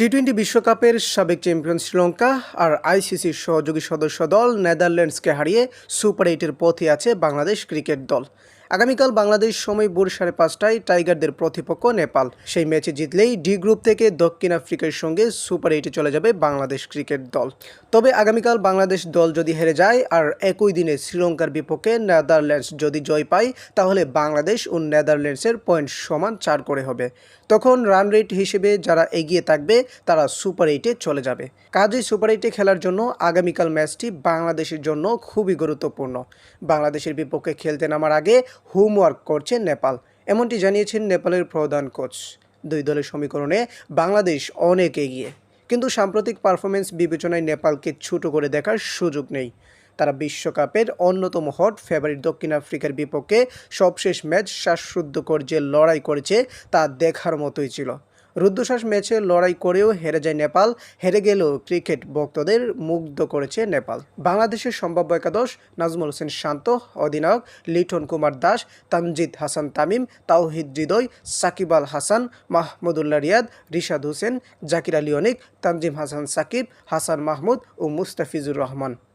T twenty বিশ্বকাপের সাবেক champion Sri Lanka আর আইসিসির সহযোগী সদস্য দল নেদারল্যান্ডসকে হারিয়ে সুপার এইটের পথে আছে বাংলাদেশ ক্রিকেট দল। আগামীকাল বাংলাদেশ সময় ভোর সাড়ে পাঁচটায় টাইগারদের প্রতিপক্ষ নেপাল। সেই ম্যাচে জিতলেই ডি গ্রুপ থেকে দক্ষিণ আফ্রিকার সঙ্গে সুপার এইটে চলে যাবে বাংলাদেশ ক্রিকেট দল। তবে আগামীকাল বাংলাদেশ দল যদি হেরে যায় আর একই দিনে শ্রীলঙ্কার বিপক্ষে নেদারল্যান্ডস যদি জয় পায়, তাহলে বাংলাদেশ ও নেদারল্যান্ডসের পয়েন্ট সমান চার করে হবে। তখন রান রেট হিসেবে যারা এগিয়ে থাকবে, তারা সুপার এইটে চলে যাবে। কাজেই সুপার এইটে খেলার জন্য আগামীকাল ম্যাচটি বাংলাদেশের জন্য খুবই গুরুত্বপূর্ণ। বাংলাদেশের বিপক্ষে খেলতে নামার আগে হোমওয়ার্ক করছে নেপাল। এমনটি জানিয়েছেন নেপালের প্রধান কোচ। দুই দলের সমীকরণে বাংলাদেশ অনেক এগিয়ে। কিন্তু সাম্প্রতিক পারফরমেন্স বিবেচনায় নেপালকে ছোট করে দেখার সুযোগ নেই। তারা বিশ্বকাপের অন্যতম হট ফেভারিট দক্ষিণ আফ্রিকার বিপক্ষে সবশেষ ম্যাচ শ্বাসরুদ্ধকর যে লড়াই করেছে, তা দেখার মতোই ছিল। রুদ্ধশ্বাস ম্যাচে লড়াই করেও হেরে যায় নেপাল। হেরে গেলেও ক্রিকেট ভক্তদের মুগ্ধ করেছে নেপাল। বাংলাদেশের সম্ভাব্য একাদশ, নাজমুল হোসেন শান্ত, অধিনায়ক লিটন কুমার দাস, তানজিদ হাসান তামিম, তাওহিদ হৃদয়, সাকিব আল হাসান, মাহমুদুল্লাহ রিয়াদ, রিশাদ হোসেন, জাকির আলী অনিক, তানজিম হাসান সাকিব, হাসান মাহমুদ ও মুস্তাফিজুর রহমান।